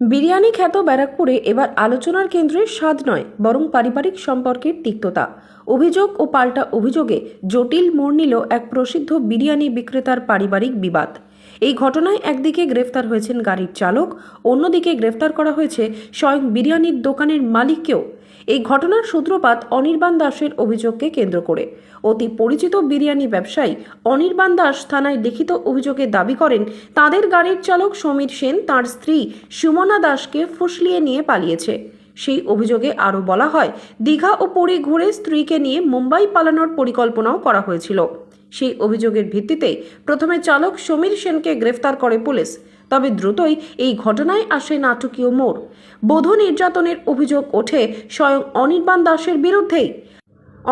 বিরিয়ানি খ্যাত ব্যারাকপুরে এবার আলোচনার কেন্দ্রে স্বাদ নয়, বরং পারিবারিক সম্পর্কের তিক্ততা। অভিযোগ ও পাল্টা অভিযোগে জটিল মোড় নিল এক প্রসিদ্ধ বিরিয়ানি বিক্রেতার পারিবারিক বিবাদ। এই ঘটনায় একদিকে গ্রেফতার হয়েছেন গাড়ির চালক, অন্যদিকে গ্রেফতার করা হয়েছে স্বয়ং বিরিয়ানির দোকানের মালিককেও। এই ঘটনার সূত্রপাত অনির্বাণ দাসের অভিযোগকে কেন্দ্র করে। অতি পরিচিত বিরিয়ানি ব্যবসায়ী অনির্বাণ দাস থানায় লিখিত অভিযোগে দাবি করেন, তাদের গাড়ির চালক সমীর সেন তার স্ত্রী সুমনা দাসকে ফুসলিয়ে নিয়ে পালিয়েছে। সেই অভিযোগে আরও বলা হয়, দীঘা ও পুরী ঘুরে স্ত্রীকে নিয়ে মুম্বাই পালানোর পরিকল্পনাও করা হয়েছিল। সেই অভিযোগের ভিত্তিতে প্রথমে চালক সমীর সেনকে গ্রেফতার করে পুলিশ। তবে দ্রুতই এই ঘটনায় আসে নাটকীয় মোড়। বোধ নির্যাতনের অভিযোগ ওঠে স্বয়ং অনির্বাণ দাসের বিরুদ্ধেই।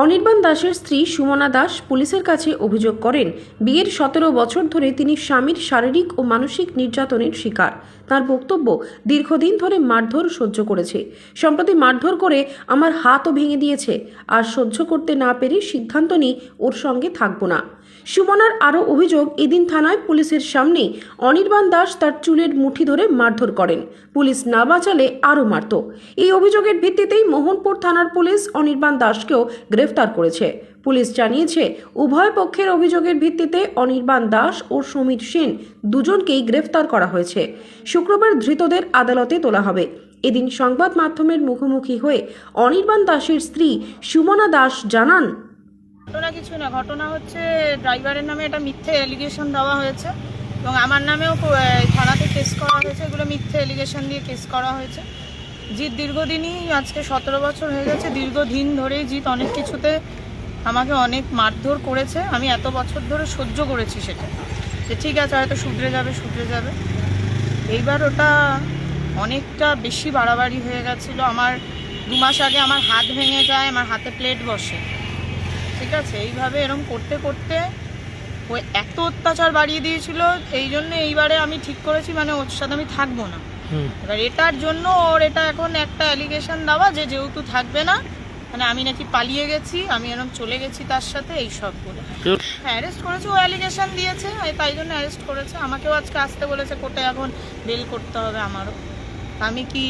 অনির্বাণ দাসের স্ত্রী সুমনা দাস পুলিশের কাছে অভিযোগ করেন, বিয়ের সতেরো বছর ধরে তিনি স্বামীর শারীরিক ও মানসিক নির্যাতনের শিকার। তার বক্তব্য দীর্ঘদিন ধরে মারধর সহ্য করেছে। সম্প্রতি মারধর করে আমার হাতও ভেঙে দিয়েছে। আর সহ্য করতে না পেরে সিদ্ধান্ত নিই ওর সঙ্গে থাকব না। সুমনার আরও অভিযোগ, এদিন থানায় পুলিশের সামনেই অনির্বাণ দাস তার চুলের মুঠি ধরে মারধর করেন। পুলিশ না বাঁচালে আরও মারত। এই অভিযোগের ভিত্তিতেই মোহনপুর থানার পুলিশ অনির্বাণ দাসকেও গ্রেফতার করেছে। পুলিশ জানিয়েছে, উভয় পক্ষের অভিযোগের ভিত্তিতে অনির্বাণ দাস ও সমীর সেন দুজনকেই গ্রেফতার করা হয়েছে। শুক্রবার ধৃতদের আদালতে তোলা হবে। এদিন সংবাদ মাধ্যমের মুখোমুখি হয়ে অনির্বাণ দাসের স্ত্রী সুমনা দাস জানান, ঘটনা কিছু না, ঘটনা হচ্ছে ড্রাইভারের নামে একটা মিথ্যে এলিগেশন দেওয়া হয়েছে এবং আমার নামেও থানাতে কেস করা হয়েছে, এগুলো মিথ্যে এলিগেশন দিয়ে কেস করা হয়েছে। জিৎ দীর্ঘদিনই আজকে সতেরো বছর হয়ে গেছে, দীর্ঘদিন ধরেই জিৎ অনেক কিছুতে আমাকে অনেক মারধর করেছে আমি এত বছর ধরে সহ্য করেছি সেটা। যে ঠিক আছে হয়তো শুধরে যাবে শুধরে যাবে। এইবার ওটা অনেকটা বেশি বাড়াবাড়ি হয়ে গেছিল। আমার দু মাস আগে আমার হাত ভেঙে যায় আমার হাতে প্লেট বসে। ঠিক আছে এইভাবে এরম করতে করতে ও এত অত্যাচার বাড়িয়ে দিয়েছিল এই জন্য এইবারে আমি ঠিক করেছি মানে ওর সাথে আমি থাকব না। এবার এটার জন্য ওর এটা এখন একটা অ্যালিগেশন দেওয়া যে যেহেতু থাকবে না মানে আমি নাকি পালিয়ে গেছি আমি এরকম চলে গেছি তার সাথে এই সবগুলো হ্যাঁ অ্যারেস্ট করেছে ও অ্যালিগেশন দিয়েছে তাই জন্য অ্যারেস্ট করেছে। আমাকেও আজকে আসতে বলেছে কোর্টে এখন বেল করতে হবে আমারও। আমি কি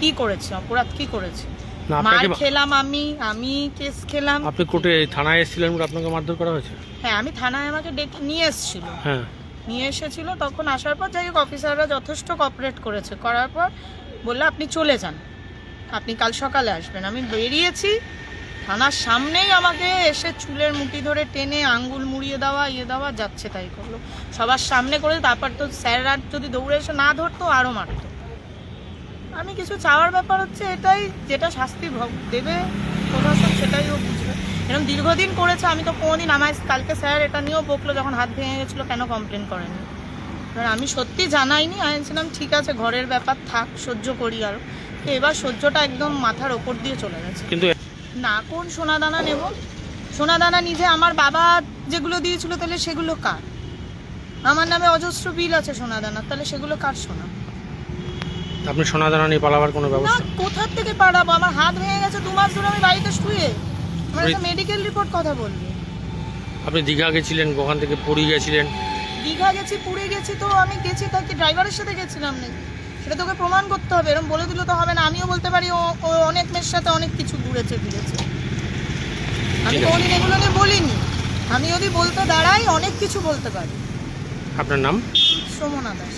কি করেছি অপরাধ কি করেছি? মার খেলাম আমি আমি কেস খেলাম। আপনি কোর্টে থানায় এসেছিলেন আপনাকে মারধর করা হয়েছে? হ্যাঁ আমি থানায় আমাকে ডেকে নিয়ে এসেছিল। হ্যাঁ। নিয়ে এসেছিল তখন আসার পর যাই হোক অফিসাররা যথেষ্ট কপারেট করেছে। করার পর বলল আপনি চলে যান। আপনি কাল সকালে আসবেন। আমি বেরিয়েছি, থানার সামনেই আমাকে এসে চুলের মুঠি ধরে টেনে, আঙ্গুল মুড়িয়ে দেওয়া ইয়ে দেওয়া, যাচ্ছে তাই করল। সবার সামনে করে তারপর তো স্যাররা যদি দৌড়ে এসে না ধরতো আরও মারতো। আমি কিছু চাওয়ার ব্যাপার হচ্ছে এটাই, যেটা শাস্তি দেবে, প্রশাসন, সেটাই ও বুঝবে। এরকম দীর্ঘদিন করেছে, আমি তো কোনোদিন আমায়, কালকে স্যার এটা নিয়েও বকলো, যখন হাত ভেঙে গেছিল, কেন কমপ্লেন করেনি এবার আমি সত্যি জানাইনি আমি ছিলাম ঠিক আছে ঘরের ব্যাপার থাক সহ্য করি আরও তো এবার সহ্যটা একদম মাথার ওপর দিয়ে চলে গেছে। কিন্তু না কোন সোনাদানা নেব? সোনাদানা নিজে আমার বাবা যেগুলো দিয়েছিল তাহলে সেগুলো কার? আমার নামে অজস্র বিল আছে সোনাদানা তাহলে সেগুলো কার সোনা? আপনি সোনা দানা নিয়ে পালাবার কোনো না ব্যবস্থা? কোথার থেকে পাঠাবো আমার হাত ভেঙে গেছে দু মাস ধরে আমি বাড়িতে শুয়ে। আমার ওই- মেডিকেল রিপোর্ট কথা বলবে। আপনি দীঘা গেছিলেন ওখান থেকে পুরী গেছিলেন দীঘা গেছি পুরী গেছি তো আমি গেছি তাকে ড্রাইভারের সাথে গেছিলাম নাকি? সেটা তোকে প্রমাণ করতে হবে এরকম বলে দিলে তো হবে না আমিও বলতে পারি ও অনেক মেয়ের সাথে অনেক কিছু ঘুরেছে ফিরেছে। আমি তো উনি কোনদিন এগুলো নিয়ে বলিনি। আমি যদি বলতে দাঁড়াই অনেক কিছু বলতে পারি। আপনার নাম? সোমনা দাস।